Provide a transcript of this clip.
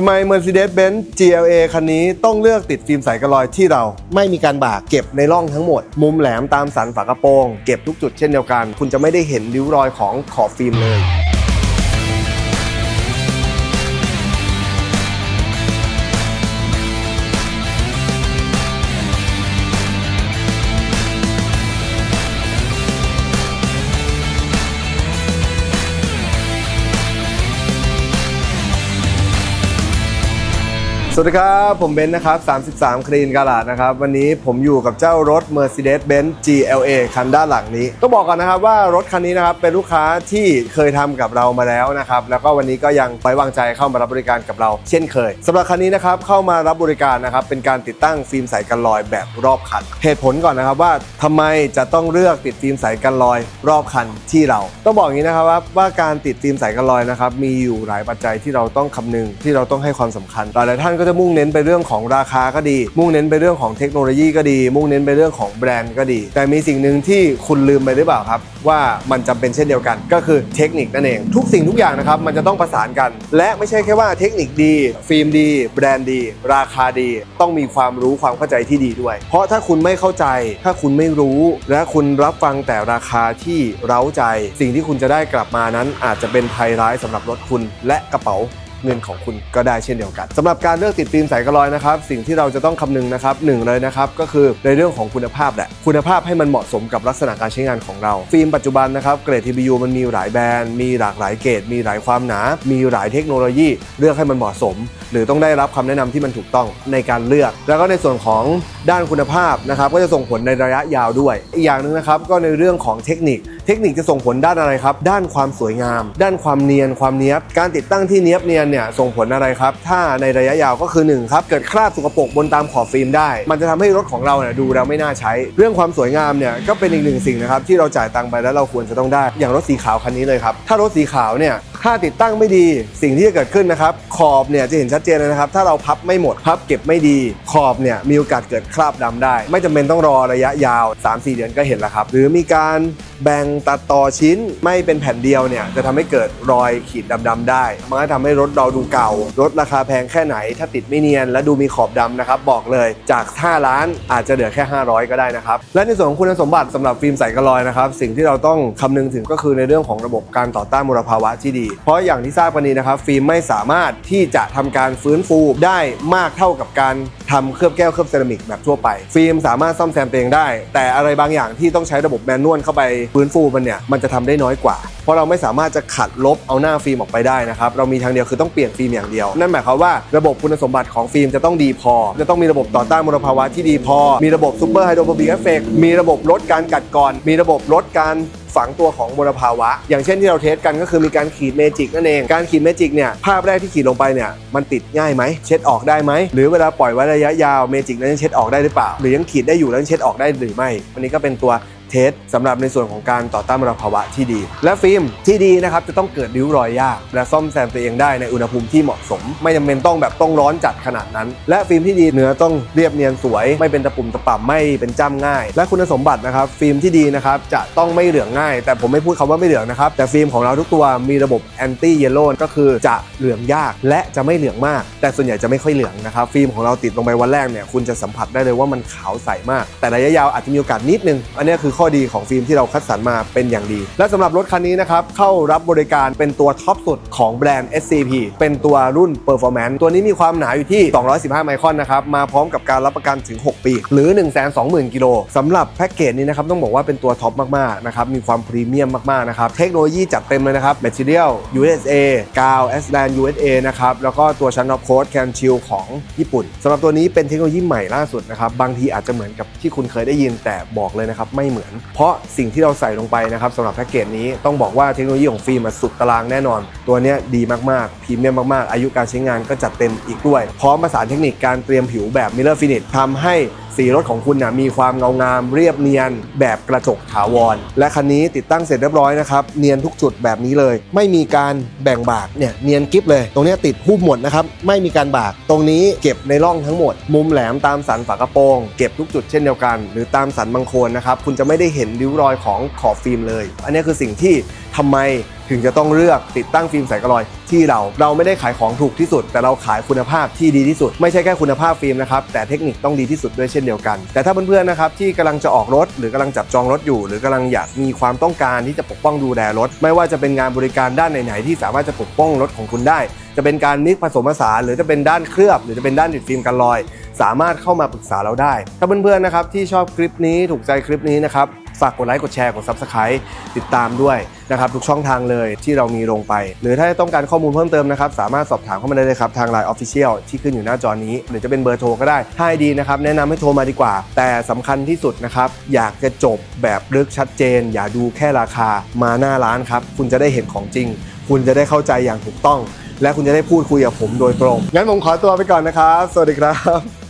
ทำไม Mercedes-Benz GLA คันนี้ต้องเลือกติดฟิล์มใสกระลอยที่เรา ไม่มีการบากเก็บในร่องทั้งหมด มุมแหลมตามสันฝากระโปรง เก็บทุกจุดเช่นเดียวกัน คุณจะไม่ได้เห็นริ้วรอยของขอบฟิล์มเลย สวัสดีครับ ผมเบนซ์นะครับ 33 คลีนกาลาดนะครับ วันนี้ผมอยู่กับเจ้ารถ Mercedes-Benz GLA คันด้านหลังนี้ ต้องบอกก่อนนะครับว่ารถคันนี้นะครับเป็นลูกค้าที่เคยทำกับเรามาแล้วนะครับ แล้วก็วันนี้ก็ยังไว้วางใจเข้ามารับบริการกับเรา เช่นเคยสำหรับคันนี้นะครับเข้ามารับบริการนะครับเป็นการติดตั้งฟิล์มใสกันรอยแบบรอบคัน เหตุผลก่อนนะครับว่าทำไมจะต้องเลือกติดฟิล์มใสกันรอยรอบคันที่เรา ต้องบอกอย่างนี้นะครับว่าว่าการติดฟิล์มใสกันรอยนะครับมีอยู่หลายปัจจัยที่เราต้องคำนึงที่เราต้องให้ความสำคัญหลายๆท่านก็จะมุ่งเน้นไปเรื่องของราคาก็ดี มุ่งเน้นไปเรื่องของเทคโนโลยีก็ดี มุ่งเน้นไปเรื่องของแบรนด์ก็ดี แต่มีสิ่งหนึ่งที่คุณลืมไปหรือเปล่าครับ ว่ามันจำเป็นเช่นเดียวกัน ก็คือเทคนิคนั่นเอง ทุกสิ่งทุกอย่างนะครับมันจะต้องประสานกัน และไม่ใช่แค่ว่าเทคนิคดี ฟิล์มดี แบรนด์ดี ราคาดี ต้องมีความรู้ความเข้าใจที่ดีด้วย เพราะถ้าคุณไม่เข้าใจ ถ้าคุณไม่รู้และคุณรับฟังแต่ราคาที่เร้าใจ สิ่งที่คุณจะได้กลับมานั้นอาจจะเป็นภัยร้ายสำหรับรถคุณและกระเป๋า เงินของคุณก็ได้เช่นเดียวกันสำหรับการเลือกติดฟิล์มใสกระลอยนะครับสิ่งที่เราจะต้องคำนึงนะครับหนึ่งเลยนะครับก็คือในเรื่องของคุณภาพแหละคุณภาพให้มันเหมาะสมกับลักษณะการใช้งานของเรา ฟิล์มปัจจุบันนะครับเกรด TPU มันมีหลายแบรนด์มีหลากหลายเกรดมีหลายความหนา มีหลายเทคโนโลยีเลือกให้มันเหมาะสม หรือต้องได้รับคำแนะนำที่มันถูกต้องในการเลือก แล้วก็ในส่วนของด้านคุณภาพนะครับก็จะส่งผลในระยะยาวด้วย อีกอย่างหนึ่งนะครับก็ในเรื่องของเทคนิค เทคนิคจะส่งผลด้านอะไรครับ ด้านความสวยงาม ด้านความเนียนความเนี้ยบ การติดตั้งที่เนี้ยบเนียนเนี่ยส่งผลอะไรครับ ถ้าในระยะยาวก็คือ1ครับ เกิดคราบสกปรกบนตามขอบฟิล์มได้ มันจะทำให้รถของเราเนี่ยดูแล้วไม่น่าใช้ เรื่องความสวยงามเนี่ยก็เป็นอีกหนึ่งสิ่งนะครับที่เราจ่ายตังค์ไปแล้วเราควรจะต้องได้ อย่างรถสีขาวคันนี้เลยครับ ถ้ารถสีขาวเนี่ยถ้าติดตั้งไม่ดีสิ่งที่จะเกิดขึ้นนะครับ ขอบเนี่ยจะเห็นชัดเจนเลยนะครับ ถ้าเราพับไม่หมดพับเก็บไม่ดี ขอบเนี่ยมีโอกาสเกิดคราบดำได้ ไม่จำเป็นต้องรอระยะยาว 3-4 เดือนก็เห็นแล้วครับ หรือมีการแบ่งตัดต่อชิ้นไม่เป็นแผ่นเดียวเนี่ยจะทำให้เกิดรอยขีดดำๆได้มันก็ทำให้รถเราดูเก่ารถราคาแพงแค่ไหน ถ้าติดไม่เนียนและดูมีขอบดำนะครับ บอกเลยจาก 5 ล้านอาจจะเหลือแค่ 500 ก็ได้นะครับ และในส่วนของคุณสมบัติสำหรับฟิล์มใสกระลอยนะครับ สิ่งที่เราต้องคำนึงถึงก็คือในเรื่องของระบบการต่อต้านมลภาวะที่ดีเพราะอย่างที่ทราบกันนี้นะครับฟิล์มไม่สามารถที่จะทำการฟื้นฟูได้มากเท่ากับการทำเคลือบแก้วเคลือบเซรามิกแบบทั่วไป ฟิล์มสามารถซ่อมแซมตัวเองได้ แต่อะไรบางอย่างที่ต้องใช้ระบบแมนนวลเข้าไปฟื้นฟูมันเนี่ยมันจะทำได้น้อยกว่า เพราะเราไม่สามารถจะขัดลบเอาหน้าฟิล์มออกไปได้นะครับเรามีทางเดียวคือต้องเปลี่ยนฟิล์มอย่างเดียว นั่นหมายความว่าระบบคุณสมบัติของฟิล์มจะต้องดีพอ จะต้องมีระบบต่อต้านมลภาวะที่ดีพอ มีระบบซูเปอร์ไฮโดรโฟบิกเอฟเฟกมีระบบลดการกัดกร่อน มีระบบลดการ ฝังตัวของมลภาวะ อย่างเช่นที่เราเทสกันก็คือมีการขีดเมจิกนั่นเอง การขีดเมจิกเนี่ยภาพแรกที่ขีดลงไปเนี่ยมันติดง่ายไหม เช็ดออกได้ไหม หรือเวลาปล่อยไว้ระยะยาวเมจิกนั้นเช็ดออกได้หรือเปล่า หรือยังขีดได้อยู่แล้วยังเช็ดออกได้หรือไม่ วันนี้ก็เป็นตัว เทสสำหรับในส่วนของการต่อต้านมลภาวะที่ดี และฟิล์มที่ดีนะครับจะต้องเกิดริ้วรอยยาก และซ่อมแซมตัวเองได้ในอุณหภูมิที่เหมาะสม ไม่จำเป็นต้องแบบต้องร้อนจัดขนาดนั้น และฟิล์มที่ดีเนื้อต้องเรียบเนียนสวย ไม่เป็นตะปุ่มตะป่ำไม่เป็นจ้ำง่าย และคุณสมบัตินะครับฟิล์มที่ดีนะครับจะต้องไม่เหลืองง่าย แต่ผมไม่พูดคำว่าไม่เหลืองนะครับแต่ฟิล์มของเราทุกตัวมีระบบแอนตี้เยลโล่ก็คือจะเหลืองยากและจะไม่เหลืองมาก แต่ส่วนใหญ่จะไม่ค่อยเหลืองนะครับฟิล์มของเราติดลงไปวันแรกเนี่ยคุณจะสัมผัสได้เลยว่ามันขาวใสมาก แต่ระยะยาวอาจจะมีโอกาสนิดนึงอันนี้คือข้อดีของฟิล์มที่เราคัดสรรมาเป็นอย่างดี และสำหรับรถคันนี้นะครับเข้ารับบริการเป็นตัวท็อปสุดของแบรนด์ SCP เป็นตัวรุ่น Performance ตัวนี้มีความหนาอยู่ที่ 215 ไมครอนนะครับมาพร้อมกับการรับประกันถึง 6 ปี หรือ 120,000 กิโลสำหรับแพ็กเกจนี้นะครับต้องบอกว่าเป็นตัวท็อปมากๆนะครับมีความพรีเมียมมากๆนะครับเทคโนโลยีจัดเต็มเลยนะครับ Material USA กาว a s l a n USA นะครับแล้วก็ตัวชั้นออฟโค้ดแคนชิลของญี่ปุ่นสำหรับตัวนี้เป็นเทคโนโลยีใหม่ล่าสุดนะครับบางทีอาจจะเหมือนกับที่คุณเคยได้ยินแต่บอกเลยนะครับไม่เหมือนเพราะสิ่งที่เราใส่ลงไปนะครับสำหรับแพ็กเกจนี้ต้องบอกว่าเทคโนโลยีของฟิล์มสุดตารางแน่นอน ตัวนี้ดีมากๆพรีเมียมมากๆ อายุการใช้งานก็จัดเต็มอีกด้วย พร้อมประสานเทคนิคการเตรียมผิวแบบมิเลอร์ฟินิชทำให้สีรถของคุณนะมีความเงางาม เรียบเนียน แบบกระจกถาวร และคันนี้ติดตั้งเสร็จเรียบร้อยนะครับ เนียนทุกจุดแบบนี้เลย ไม่มีการแบ่งบากเนี่ยเนียนกิฟเลย ตรงนี้ติดหุ้มหมดนะครับ ไม่มีการบาก ตรงนี้เก็บในร่องทั้งหมด มุมแหลมตามสันฝากระโปรง เก็บทุกจุดเช่นเดียวกัน หรือตามสันบางโคนนะครับคุณจะไม่ได้เห็นริ้วรอยของขอบฟิล์มเลย อันนี้คือสิ่งที่ทำไมถึงจะต้องเลือกติดตั้งฟิล์มใสกระลอยที่เราเราไม่ได้ขายของถูกที่สุด แต่เราขายคุณภาพที่ดีที่สุด ไม่ใช่แค่คุณภาพฟิล์มนะครับแต่เทคนิคต้องดีที่สุดด้วยเช่นเดียวกัน แต่ถ้าเพื่อนๆนะครับที่กำลังจะออกรถ หรือกำลังจับจองรถอยู่ หรือกำลังอยากมีความต้องการที่จะปกป้องดูแลรถ ไม่ว่าจะเป็นงานบริการด้านไหนๆที่สามารถจะปกป้องรถของคุณได้ จะเป็นการมิกผสมผสานหรือจะเป็นด้านเคลือบ หรือจะเป็นด้านติดฟิล์มกันรอย สามารถเข้ามาปรึกษาเราได้ ถ้าเพื่อนๆนะครับที่ชอบคลิปนี้ถูกใจคลิปนี้นะครับฝากกดไลค์กดแชร์กด Subscribe ติดตามด้วยนะครับทุกช่องทางเลยที่เรามีลงไป หรือถ้าต้องการข้อมูลเพิ่มเติมนะครับ สามารถสอบถามเข้ามาได้เลยครับ ทาง Line Official ที่ขึ้นอยู่หน้าจอนี้ หรือจะเป็นเบอร์โทรก็ได้ถ้าให้ดีนะครับแนะนำให้โทรมาดีกว่า แต่สำคัญที่สุดนะครับ อยากจะจบแบบลึกชัดเจน อย่าดูแค่ราคามาหน้าร้านครับ คุณจะได้เห็นของจริง คุณจะได้เข้าใจอย่างถูกต้อง และคุณจะได้พูดคุยกับผมโดยตรงงั้นผมขอตัวไปก่อนนะครับ สวัสดีครับ